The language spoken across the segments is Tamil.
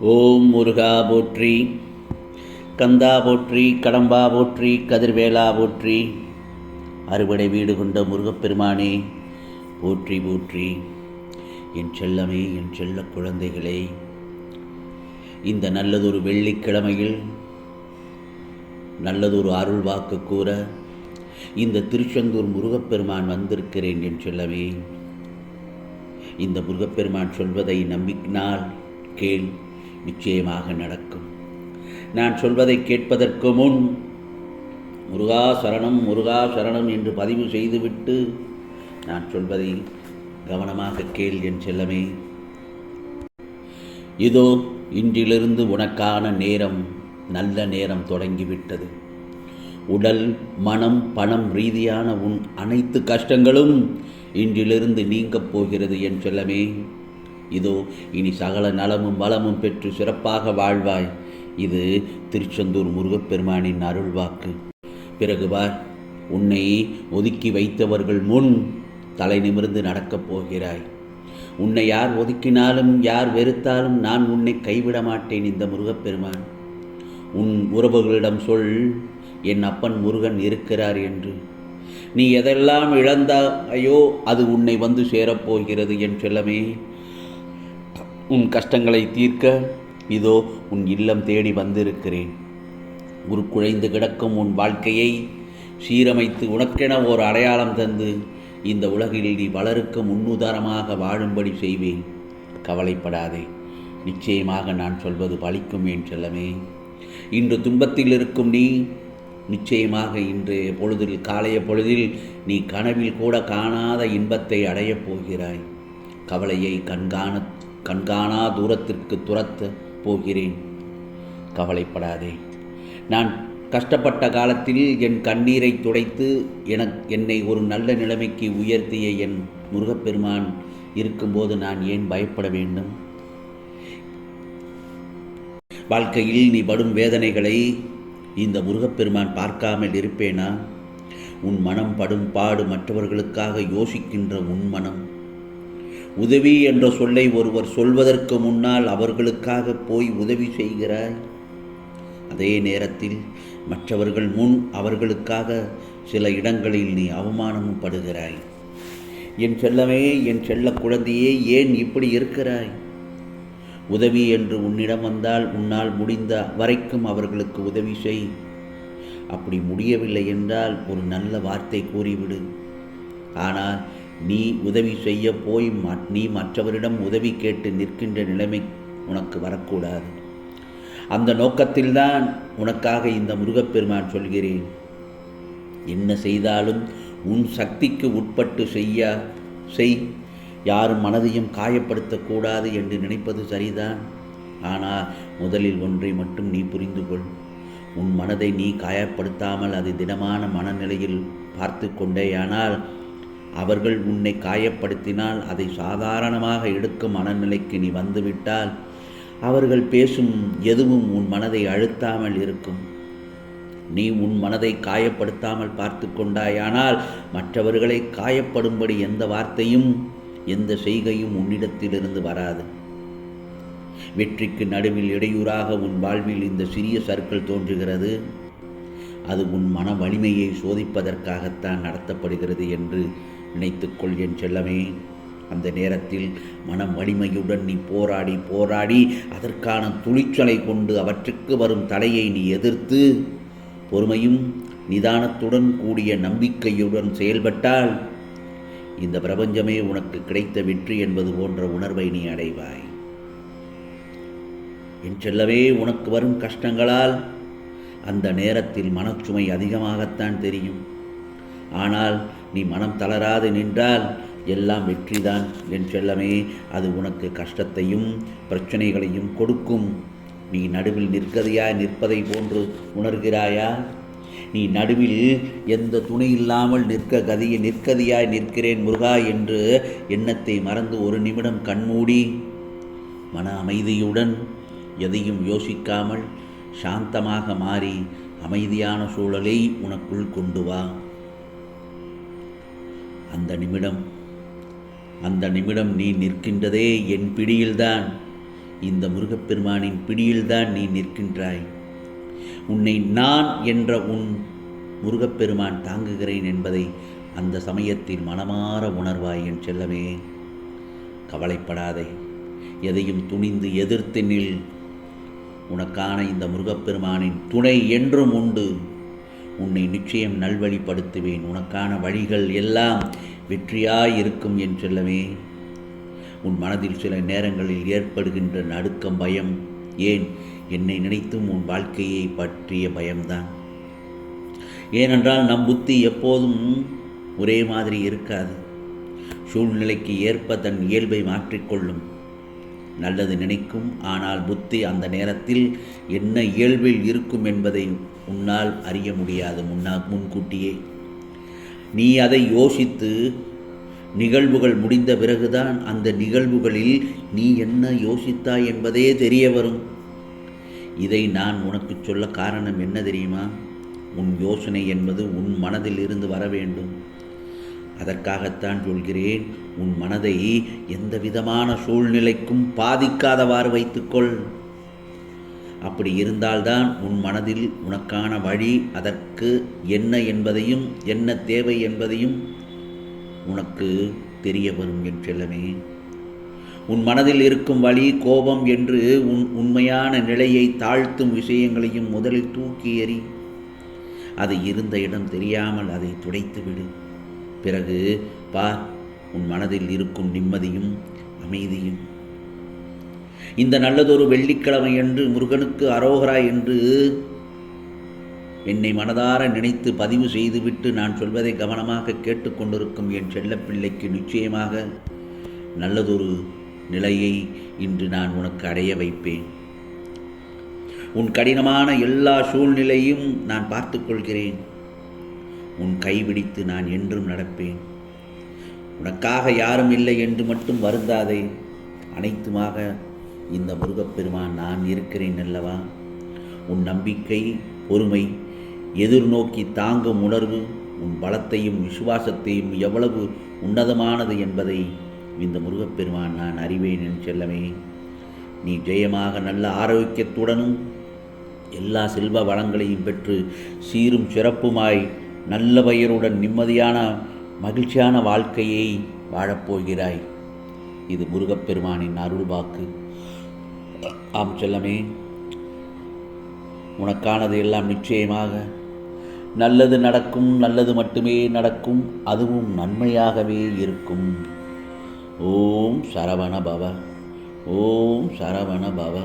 ஓம் முருகா போற்றி கந்தா போற்றி கடம்பா போற்றி கதிர்வேலா போற்றி அறுவடை வீடு கொண்ட முருகப்பெருமானே போற்றி போற்றி. என் செல்லமே என் செல்ல குழந்தைகளே இந்த நல்லதொரு வெள்ளிக்கிழமையில் நல்லதொரு அருள் வாக்கு கூற இந்த திருச்செந்தூர் முருகப்பெருமான் வந்திருக்கிறேன் என் செல்லமே. இந்த முருகப்பெருமான் சொல்வதை நம்பினால் கேள். நிச்சயமாக நடக்கும். நான் சொல்வதை கேட்பதற்கு முன் முருகா சரணம் முருகா சரணம் என்று பதிவு செய்துவிட்டு நான் சொல்வதை கவனமாக கேள் என் செல்லமே. இதோ இன்றிலிருந்து உனக்கான நேரம் நல்ல நேரம் தொடங்கிவிட்டது. உடல் மனம் பணம் ரீதியான உன் அனைத்து கஷ்டங்களும் இன்றிலிருந்து நீங்கப் போகிறது என் செல்லமே. இதோ இனி சகல நலமும் வளமும் பெற்று சிறப்பாக வாழ்வாய். இது திருச்செந்தூர் முருகப்பெருமானின் அருள்வாக்கு. பிறகு பார் உன்னை ஒதுக்கி வைத்தவர்கள் முன் தலை நிமிர்ந்து நடக்கப் போகிறாய். உன்னை யார் ஒதுக்கினாலும் யார் வெறுத்தாலும் நான் உன்னை கைவிட மாட்டேன் இந்த முருகப்பெருமான். உன் உறவுகளிடம் சொல் என் அப்பன் முருகன் இருக்கிறார் என்று. நீ எதெல்லாம் இழந்தாயோ அது உன்னை வந்து சேரப்போகிறது என் செல்லமே. உன் கஷ்டங்களை தீர்க்க இதோ உன் இல்லம் தேடி வந்திருக்கிறேன். உருக்குழைந்து கிடக்கும் உன் வாழ்க்கையை சீரமைத்து உனக்கென ஓர் அடையாளம் தந்து இந்த உலகில் நீ வளருக்கு முன்னுதாரணமாக வாழும்படி செய்வேன். கவலைப்படாதே. நிச்சயமாக நான் சொல்வது பலிக்கும் என் செல்லமே. இன்று துன்பத்தில் இருக்கும் நீ நிச்சயமாக இன்றைய பொழுதில் காலைய பொழுதில் நீ கனவில் கூட காணாத இன்பத்தை அடையப் போகிறாய். கவலையை கண்காண கண்காணா தூரத்திற்கு துரத்த போகிறேன். கவலைப்படாதே. நான் கஷ்டப்பட்ட காலத்தில் என் கண்ணீரை துடைத்து என என்னை ஒரு நல்ல நிலைமைக்கு உயர்த்திய என் முருகப்பெருமான் இருக்கும்போது நான் ஏன் பயப்பட வேண்டும்? வாழ்க்கையில் நீ படும் வேதனைகளை இந்த முருகப்பெருமான் பார்க்காமல் இருப்பேனா? உன் மனம் படும் பாடு மற்றவர்களுக்காக யோசிக்கின்ற உன் மனம் உதவி என்ற சொல்லை ஒருவர் சொல்வதற்கு முன்னால் அவர்களுக்காக போய் உதவி செய்கிறாய். அதே நேரத்தில் மற்றவர்கள் முன் அவர்களுக்காக சில இடங்களில் நீ அவமானமும் படுகிறாய். என் செல்லமே என் செல்ல குழந்தையே ஏன் இப்படி இருக்கிறாய்? உதவி என்று உன்னிடம் வந்தால் உன்னால் முடிந்த வரைக்கும் அவர்களுக்கு உதவி செய். அப்படி முடியவில்லை என்றால் ஒரு நல்ல வார்த்தை கூறிவிடு. ஆனால் நீ உதவி செய்ய போய் நீ மற்றவரிடம் உதவி கேட்டு நிற்கின்ற நிலைமை உனக்கு வரக்கூடாது. அந்த நோக்கத்தில்தான் உனக்காக இந்த முருகப்பெருமான் சொல்கிறேன். என்ன செய்தாலும் உன் சக்திக்கு உட்பட்டு செய்ய செய். யாரும் மனதையும் காயப்படுத்தக்கூடாது என்று நினைப்பது சரிதான். ஆனால் முதலில் ஒன்றை மட்டும் நீ புரிந்து கொள். உன் மனதை நீ காயப்படுத்தாமல் அது திடமான மனநிலையில் பார்த்து கொண்டேயானால் அவர்கள் உன்னை காயப்படுத்தினால் அதை சாதாரணமாக எடுக்கும் மனநிலைக்கு நீ வந்துவிட்டால் அவர்கள் பேசும் எதுவும் உன் மனதை அழுத்தாமல் இருக்கும். நீ உன் மனதை காயப்படுத்தாமல் பார்த்து கொண்டாயானால் மற்றவர்களை காயப்படும்படி எந்த வார்த்தையும் எந்த செய்கையும் உன்னிடத்திலிருந்து வராது. வெற்றிக்கு நடுவில் இடையூறாக உன் வாழ்வில் இந்த சிறிய சர்க்கிள் தோன்றுகிறது. அது உன் மன வலிமையை சோதிப்பதற்காகத்தான் நடத்தப்படுகிறது என்று நினைத்துக்கொள் என் செல்லமே. அந்த நேரத்தில் மனம் வலிமையுடன் நீ போராடி போராடி அதற்கான துணிச்சலை கொண்டு அவற்றுக்கு வரும் தடையை நீ எதிர்த்து பொறுமையும் நிதானத்துடன் கூடிய நம்பிக்கையுடன் செயல்பட்டால் இந்த பிரபஞ்சமே உனக்கு கிடைத்த வெற்றி என்பது போன்ற உணர்வை நீ அடைவாய். என் செல்லவே உனக்கு வரும் கஷ்டங்களால் அந்த நேரத்தில் மனச்சுமை அதிகமாகத்தான் தெரியும். ஆனால் நீ மனம் தளராது நின்றால் எல்லாம் வெற்றிதான் என் செல்லமே. அது உனக்கு கஷ்டத்தையும் பிரச்சனைகளையும் கொடுக்கும். நீ நடுவில் நிற்கதையாய் நிற்பதை போன்று உணர்கிறாயா? நீ நடுவில் எந்த துணை இல்லாமல் நிற்க கதியை நிற்கதியாய் நிற்கிறேன் முருகா என்று எண்ணத்தை மறந்து ஒரு நிமிடம் கண்மூடி மன அமைதியுடன் எதையும் யோசிக்காமல் சாந்தமாக மாறி அமைதியான சூழலை உனக்குள் கொண்டு வா. அந்த நிமிடம். அந்த நிமிடம் நீ நிற்கின்றதே என் பிடியில்தான். இந்த முருகப்பெருமானின் பிடியில்தான் நீ நிற்கின்றாய். உன்னை நான் என்ற உன் முருகப்பெருமான் தாங்குகிறேன் என்பதை அந்த சமயத்தில் மனமாற உணர்வாய் என் செல்லமே. கவலைப்படாதே. எதையும் துணிந்து எதிர்த்து நில். உனக்கான இந்த முருகப்பெருமானின் துணை என்றும் உண்டு. உன்னை நிச்சயம் நல்வழிப்படுத்துவேன். உனக்கான வழிகள் எல்லாம் வெற்றியாய் இருக்கும் என் செல்லவே. உன் மனதில் சில நேரங்களில் ஏற்படுகின்ற நடுக்கம் பயம். ஏன்? என்னை நினைத்தும் உன் வாழ்க்கையை பற்றிய பயம்தான். ஏனென்றால் நம் புத்தி எப்போதும் ஒரே மாதிரி இருக்காது. சூழ்நிலைக்கு ஏற்ப தன் இயல்பை மாற்றிக்கொள்ளும். நல்லது நினைக்கும் ஆனால் புத்தி அந்த நேரத்தில் என்ன இயல்பில் இருக்கும் என்பதை உன்னால் அறிய முடியாது முன்னா முன்கூட்டியே. நீ அதை யோசித்து நிகழ்வுகள் முடிந்த பிறகுதான் அந்த நிகழ்வுகளில் நீ என்ன யோசித்தாய் என்பதே தெரிய வரும். இதை நான் உனக்கு சொல்ல காரணம் என்ன தெரியுமா? உன் யோசனை என்பது உன் மனதில் இருந்து வர வேண்டும். அதற்காகத்தான் சொல்கிறேன் உன் மனதை எந்த விதமான சூழ்நிலைக்கும் பாதிக்காதவாறு வைத்துக்கொள். அப்படி இருந்தால்தான் உன் மனதில் உனக்கான வழி அதற்கு என்ன என்பதையும் என்ன தேவை என்பதையும் உனக்கு தெரிய வரும் என் செல்லமே. உன் மனதில் இருக்கும் வழி கோபம் என்று உன் உண்மையான நிலையை தாழ்த்தும் விஷயங்களையும் முதலில் தூக்கி எறி அது இருந்த இடம் தெரியாமல் அதை துடைத்துவிடு. பிறகு பார் உன் மனதில் இருக்கும் நிம்மதியும் அமைதியும். இந்த நல்லதொரு வெள்ளிக்கிழமை என்று முருகனுக்கு அரோகரா என்று என்னை மனதார நினைத்து பதிவு செய்துவிட்டு நான் சொல்வதை கவனமாக கேட்டுக்கொண்டிருக்கும் என் செல்லப்பிள்ளைக்கு நிச்சயமாக நல்லதொரு நிலையை இன்று நான் உனக்கு அடைய வைப்பேன். உன் கடினமான எல்லா சூழ்நிலையும் நான் பார்த்துக்கொள்கிறேன். உன் கைவிடித்து நான் என்றும் நடப்பேன். உனக்காக யாரும் இல்லை என்று மட்டும் வருந்தாதே. அனைத்துமாக இந்த முருகப்பெருமான் நான் இருக்கிறேன் அல்லவா? உன் நம்பிக்கை பொறுமை எதிர்நோக்கி தாங்கும் உணர்வு உன் பலத்தையும் விசுவாசத்தையும் எவ்வளவு உன்னதமானது என்பதை இந்த முருகப்பெருமான் நான் அறிவேன் என் செல்லமே. நீ ஜெயமாக நல்ல ஆரோக்கியத்துடனும் எல்லா செல்வ வளங்களையும் பெற்று சீரும் சிறப்புமாய் நல்ல பெயருடன் நிம்மதியான மகிழ்ச்சியான வாழ்க்கையை வாழப்போகிறாய். இது முருகப்பெருமானின் அருள் வாக்கு ஆம் செல்லமே உனக்கானது எல்லாம் நிச்சயமாக. நல்லது நடக்கும் நல்லது மட்டுமே நடக்கும் அதுவும் நன்மையாகவே இருக்கும். ஓம் சரவண பவ. ஓம் சரவண பவ.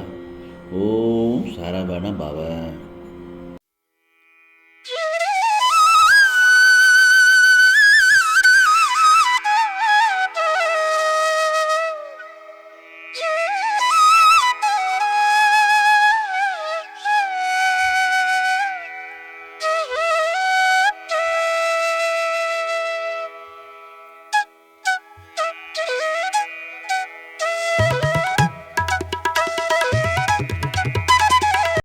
ஓம் சரவண பவ.